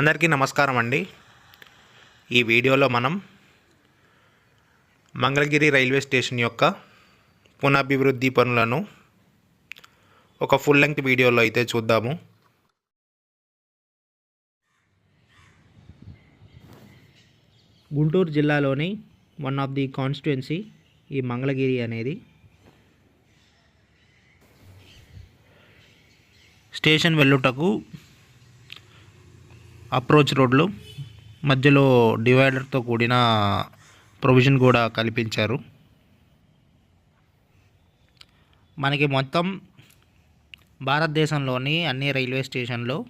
అందరికీ నమస్కారం అండి. ఈ వీడియోలో మనం మంగళగిరి రైల్వే స్టేషన్ యొక్క పునఃభివృద్ధి పనులను ఒక ఫుల్ లెంగ్త్ వీడియోలో అయితే చూద్దాము. గుంటూరు జిల్లాలోని వన్ ఆఫ్ ది కాన్స్టిట్యుయెన్సీ ఈ మంగళగిరి అనేది. స్టేషన్ వెళ్ళుటకు అప్రోచ్ రోడ్లు మధ్యలో డివైడర్తో కూడిన ప్రొవిజన్ కూడా కల్పించారు. మనకి మొత్తం భారతదేశంలోని అన్ని రైల్వే స్టేషన్లు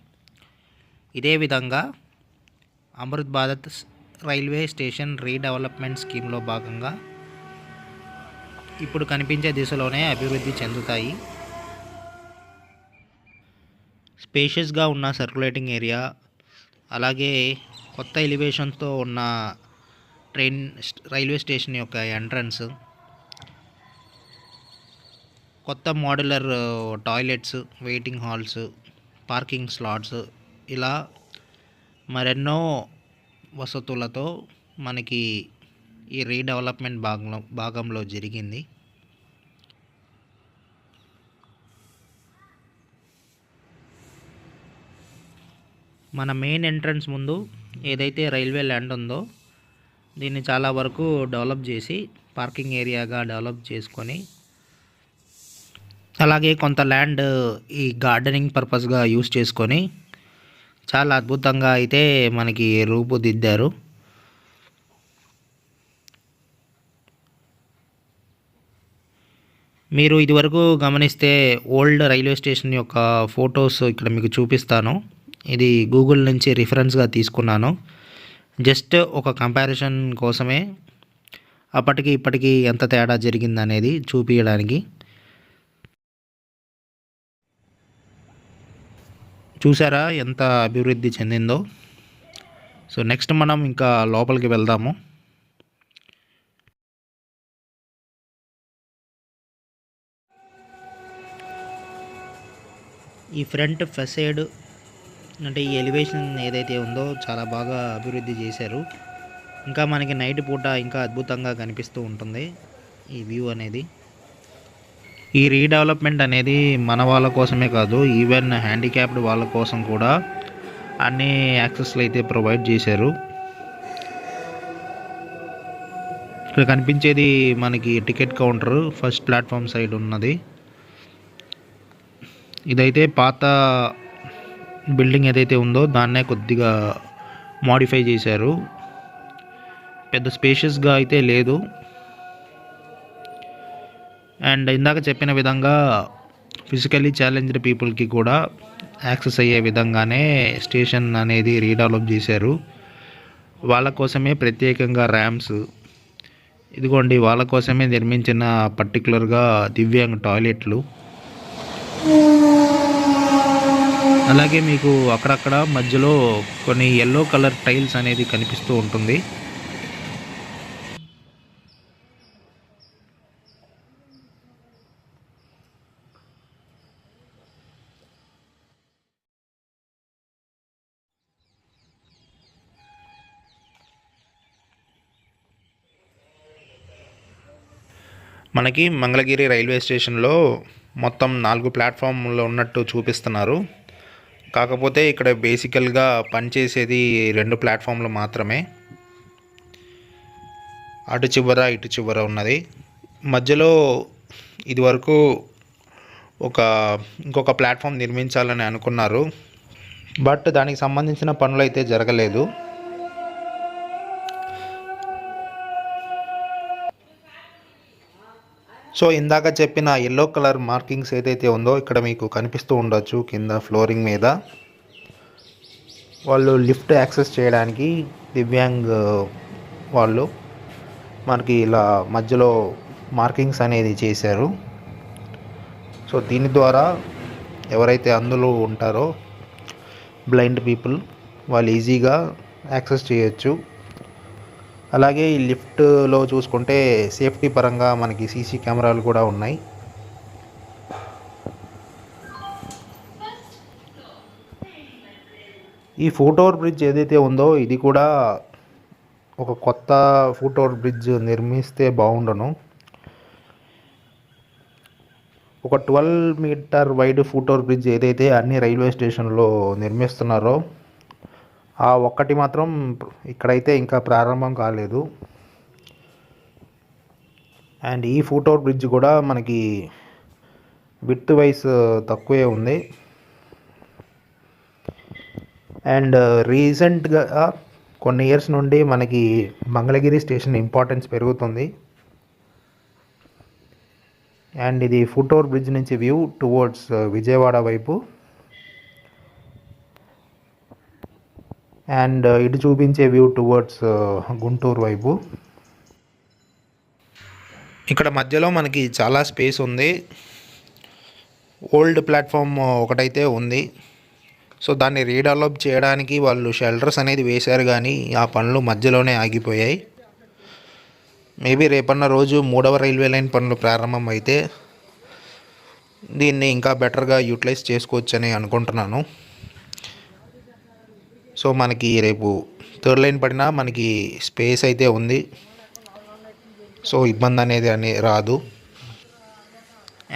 ఇదే విధంగా Amrit Bharat railway station redevelopment స్కీమ్లో భాగంగా ఇప్పుడు కనిపించే దిశలోనే అభివృద్ధి చెందుతాయి. స్పేషియస్గా ఉన్న సర్క్యులేటింగ్ ఏరియా అలాగే కొత్త ఎలివేషన్తో ఉన్న ట్రైన్ రైల్వే స్టేషన్ యొక్క ఎంట్రన్స్ కొత్త modular toilets waiting halls parking slots ఇలా మరెన్నో వసతులతో మనకి ఈ రీడెవలప్మెంట్ భాగంలో భాగంలో జరిగింది. మన మెయిన్ ఎంట్రన్స్ ముందు ఏదైతే రైల్వే ల్యాండ్ ఉందో దీన్ని చాలా వరకు డెవలప్ చేసి పార్కింగ్ ఏరియాగా డెవలప్ చేసుకొని అలాగే కొంత ల్యాండ్ ఈ గార్డెనింగ్ పర్పస్గా యూస్ చేసుకొని చాలా అద్భుతంగా అయితే మనకి రూపుదిద్దారు. మీరు ఇదివరకు గమనిస్తే ఓల్డ్ రైల్వే స్టేషన్ యొక్క ఫొటోస్ ఇక్కడ మీకు చూపిస్తాను. ఇది గూగుల్ నుంచి రిఫరెన్స్గా తీసుకున్నాను. జస్ట్ ఒక కంపారిజన్ కోసమే. అప్పటికి ఇప్పటికి ఎంత తేడా జరిగిందనేది చూపించడానికి చూసారా ఎంత అభివృద్ధి చెందిందో? సో నెక్స్ట్ మనం ఇంకా లోపలికి వెళ్దాము. ఈ ఫ్రంట్ ఫెసైడ్ అంటే ఈ ఎలివేషన్ ఏదైతే ఉందో చాలా బాగా అభివృద్ధి చేశారు. ఇంకా మనకి నైట్ పూట ఇంకా అద్భుతంగా కనిపిస్తూ ఉంటుంది ఈ వ్యూ అనేది. ఈ రీడెవలప్మెంట్ అనేది మన వాళ్ళ కోసమే కాదు ఈవెన్ హ్యాండిక్యాప్డ్ వాళ్ళ కోసం కూడా అన్ని యాక్సెస్లు అయితే ప్రొవైడ్ చేశారు. ఇక్కడ కనిపించేది మనకి ticket counter first platform side ఉన్నది. ఇదైతే పాత బిల్డింగ్ ఏదైతే ఉందో దాన్నే కొద్దిగా మాడిఫై చేశారు. పెద్ద స్పేషియస్గా అయితే లేదు. అండ్ ఇందాక చెప్పిన విధంగా ఫిజికల్లీ ఛాలెంజ్డ్ పీపుల్కి కూడా యాక్సెస్ అయ్యే విధంగానే స్టేషన్ అనేది రీడెవలప్ చేశారు. వాళ్ళ కోసమే ప్రత్యేకంగా ర్యామ్స్ ఇదిగోండి వాళ్ళ కోసమే నిర్మించిన పర్టికులర్గా దివ్యాంగ్ టాయిలెట్లు అలాగే మీకు అక్కడక్కడ మధ్యలో కొన్ని ఎల్లో కలర్ టైల్స్ అనేది కనిపిస్తూ ఉంటుంది. మనకి మంగళగిరి రైల్వే స్టేషన్లో మొత్తం నాలుగు ప్లాట్ఫామ్లో ఉన్నట్టు చూపిస్తున్నారు. కాకపోతే ఇక్కడ బేసికల్గా పనిచేసేది రెండు ప్లాట్ఫామ్లు మాత్రమే. అటు చివర ఇటు చివర ఉన్నది. మధ్యలో ఇదివరకు ఒక ఇంకొక ప్లాట్ఫామ్ నిర్మించాలని అనుకున్నారు. బట్ దానికి సంబంధించిన పనులు అయితే జరగలేదు. సో ఇందాక చెప్పిన ఎల్లో కలర్ మార్కింగ్స్ ఏదైతే ఉందో ఇక్కడ మీకు కనిపిస్తూ ఉండొచ్చు కింద ఫ్లోరింగ్ మీద. వాళ్ళు లిఫ్ట్ యాక్సెస్ చేయడానికి దివ్యాంగ్ వాళ్ళు మనకి ఇలా మధ్యలో మార్కింగ్స్ అనేది చేశారు. సో దీని ద్వారా ఎవరైతే అందులో ఉంటారో బ్లైండ్ పీపుల్ వాళ్ళు ఈజీగా యాక్సెస్ చేయొచ్చు. అలాగే ఈ లిఫ్ట్లో చూసుకుంటే సేఫ్టీ పరంగా మనకి సీసీ కెమెరాలు కూడా ఉన్నాయి. ఈ ఫుట్ ఓవర్ బ్రిడ్జ్ ఏదైతే ఉందో ఇది కూడా ఒక కొత్త ఫుట్ ఓవర్ బ్రిడ్జ్ నిర్మిస్తే బాగుండును. ఒక twelve metre wide foot over bridge ఏదైతే అన్ని రైల్వే స్టేషన్లో నిర్మిస్తున్నారో ఆ ఒక్కటి మాత్రం ఇక్కడైతే ఇంకా ప్రారంభం కాలేదు. అండ్ ఈ ఫుట్ బ్రిడ్జ్ కూడా మనకి విత్ వైస్ తక్కువే ఉంది. అండ్ రీసెంట్గా కొన్ని ఇయర్స్ నుండి మనకి మంగళగిరి స్టేషన్ ఇంపార్టెన్స్ పెరుగుతుంది. అండ్ ఇది ఫుట్ ఓవర్ బ్రిడ్జ్ నుంచి వ్యూ టువర్డ్స్ విజయవాడ వైపు. అండ్ uh, ఇటు చూపించే వ్యూ టువర్డ్స్ uh, గుంటూరు వైపు. ఇక్కడ మధ్యలో మనకి చాలా స్పేస్ ఉంది. ఓల్డ్ ప్లాట్ఫామ్ uh, ఒకటైతే ఉంది. సో దాన్ని రీడెవలప్ చేయడానికి వాళ్ళు షెల్టర్స్ అనేది వేశారు కానీ ఆ పనులు మధ్యలోనే ఆగిపోయాయి. మేబీ రేపన్న రోజు మూడవ రైల్వే లైన్ పనులు ప్రారంభం అయితే దీన్ని ఇంకా బెటర్గా యూటిలైజ్ చేసుకోవచ్చని అనుకుంటున్నాను. సో మనకి రేపు థర్డ్ లైన్ పడినా మనకి స్పేస్ అయితే ఉంది. సో ఇబ్బంది అనేది అని రాదు.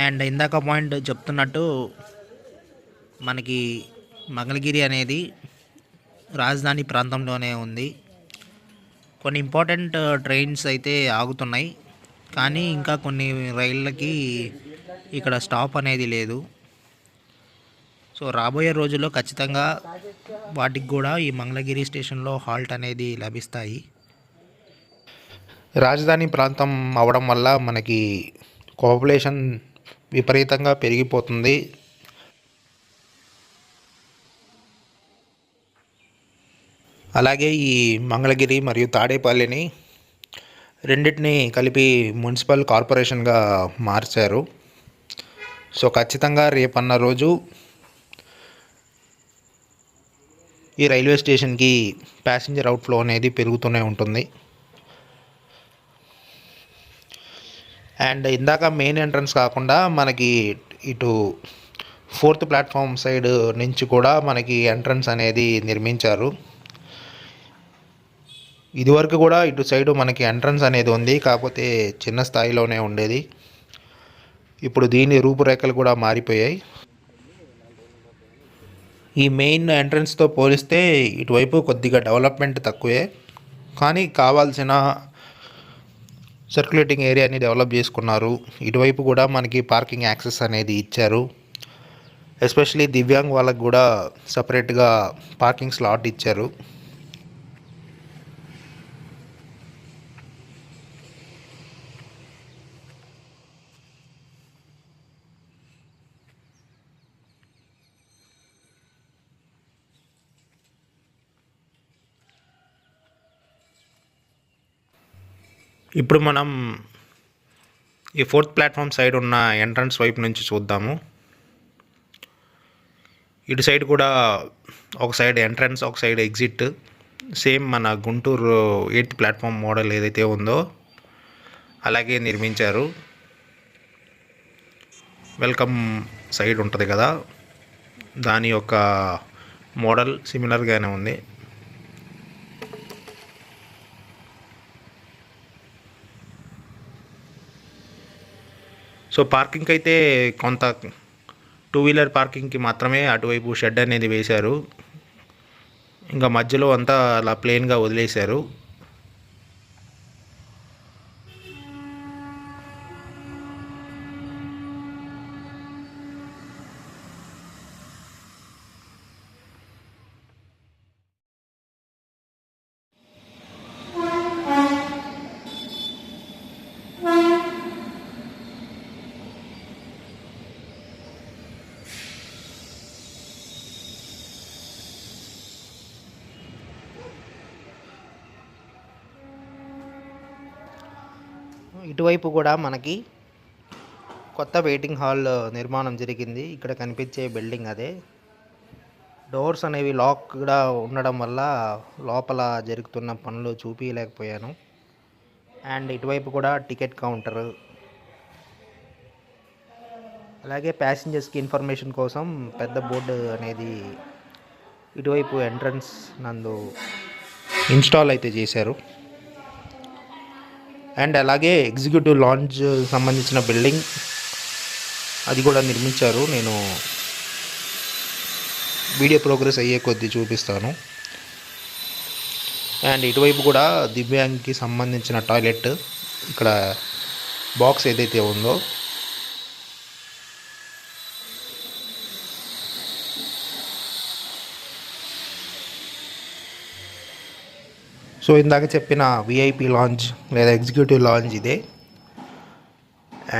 అండ్ ఇందాక పాయింట్ చెప్తున్నట్టు మనకి మంగళగిరి అనేది రాజధాని ప్రాంతంలోనే ఉంది. కొన్ని ఇంపార్టెంట్ ట్రైన్స్ అయితే ఆగుతున్నాయి. కానీ ఇంకా కొన్ని రైళ్ళకి ఇక్కడ స్టాప్ అనేది లేదు. సో రాబోయే రోజుల్లో ఖచ్చితంగా వాటికి కూడా ఈ మంగళగిరి స్టేషన్లో హాల్ట్ అనేది లభిస్తాయి. రాజధాని ప్రాంతం అవడం వల్ల మనకి పాపులేషన్ విపరీతంగా పెరిగిపోతుంది. అలాగే ఈ మంగళగిరి మరియు తాడేపల్లిని రెండింటిని కలిపి మున్సిపల్ కార్పొరేషన్గా మార్చారు. సో ఖచ్చితంగా రేపన్న రోజు ఈ రైల్వే స్టేషన్కి ప్యాసింజర్ అవుట్ఫ్లో అనేది పెరుగుతూనే ఉంటుంది. అండ్ ఇందాక మెయిన్ ఎంట్రన్స్ కాకుండా మనకి ఇటు ఫోర్త్ ప్లాట్ఫామ్ సైడ్ నుంచి కూడా మనకి ఎంట్రన్స్ అనేది నిర్మించారు. ఇదివరకు కూడా ఇటు సైడు మనకి ఎంట్రన్స్ అనేది ఉంది కాకపోతే చిన్న స్థాయిలోనే ఉండేది. ఇప్పుడు దీని రూపురేఖలు కూడా మారిపోయాయి. ఈ మెయిన్ ఎంట్రన్స్తో పోలిస్తే ఇటువైపు కొద్దిగా డెవలప్మెంట్ తక్కువే. కానీ కావాల్సిన సర్క్యులేటింగ్ ఏరియాని డెవలప్ చేసుకున్నారు. ఇటువైపు కూడా మనకి పార్కింగ్ యాక్సెస్ అనేది ఇచ్చారు. ఎస్పెషలీ దివ్యాంగ్ వాళ్ళకు కూడా సపరేట్గా పార్కింగ్ స్లాట్ ఇచ్చారు. ఇప్పుడు మనం ఈ ఫోర్త్ ప్లాట్ఫామ్ సైడ్ ఉన్న ఎంట్రన్స్ వైపు నుంచి చూద్దాము. ఇటు సైడ్ కూడా ఒక సైడ్ ఎంట్రన్స్ ఒక సైడ్ ఎగ్జిట్. సేమ్ మన గుంటూరు ఎయిత్ ప్లాట్ఫామ్ మోడల్ ఏదైతే ఉందో అలాగే నిర్మించారు. వెల్కమ్ సైడ్ ఉంటుంది కదా. దాని యొక్క మోడల్ సిమిలర్గానే ఉంది. సో పార్కింగ్కి అయితే కొంత టూ వీలర్ పార్కింగ్కి మాత్రమే అటువైపు షెడ్ అనేది వేశారు. ఇంకా మధ్యలో అంతా అలా ప్లెయిన్గా వదిలేశారు. ఇటువైపు కూడా మనకి కొత్త వెయిటింగ్ హాల్ నిర్మాణం జరిగింది. ఇక్కడ కనిపించే బిల్డింగ్ అదే. డోర్స్ అనేవి లాక్ కూడా ఉండడం వల్ల లోపల జరుగుతున్న పనులు చూపించలేకపోయాను అండ్ ఇటువైపు కూడా టికెట్ కౌంటర్ అలాగే ప్యాసింజర్స్కి ఇన్ఫర్మేషన్ కోసం పెద్ద బోర్డు అనేది ఇటువైపు ఎంట్రన్స్ నందు ఇన్స్టాల్ అయితే చేశారు. అండ్ అలాగే ఎగ్జిక్యూటివ్ లాంచ్ సంబంధించిన బిల్డింగ్ అది కూడా నిర్మించారు. నేను వీడియో ప్రోగ్రెస్ అయ్యే కొద్దీ చూపిస్తాను. అండ్ ఇటువైపు కూడా దివ్యాంగ్కి సంబంధించిన టాయిలెట్. ఇక్కడ బాక్స్ ఏదైతే ఉందో సో ఇందాక చెప్పిన విఐపి లాంచ్ లేదా ఎగ్జిక్యూటివ్ లాంచ్ ఇదే.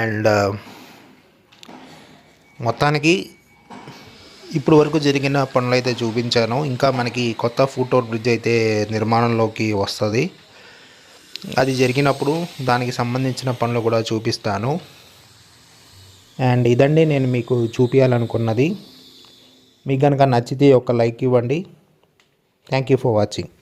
అండ్ uh, మొత్తానికి ఇప్పుడు వరకు జరిగిన పనులు అయితే చూపించాను. ఇంకా మనకి కొత్త ఫుట్ ఓవర్ బ్రిడ్జ్ అయితే నిర్మాణంలోకి వస్తుంది. అది జరిగినప్పుడు దానికి సంబంధించిన పనులు కూడా చూపిస్తాను. అండ్ ఇదండి నేను మీకు చూపించాలనుకున్నది మీకు కనుక నచ్చితే ఒక లైక్ ఇవ్వండి. Thank you for watching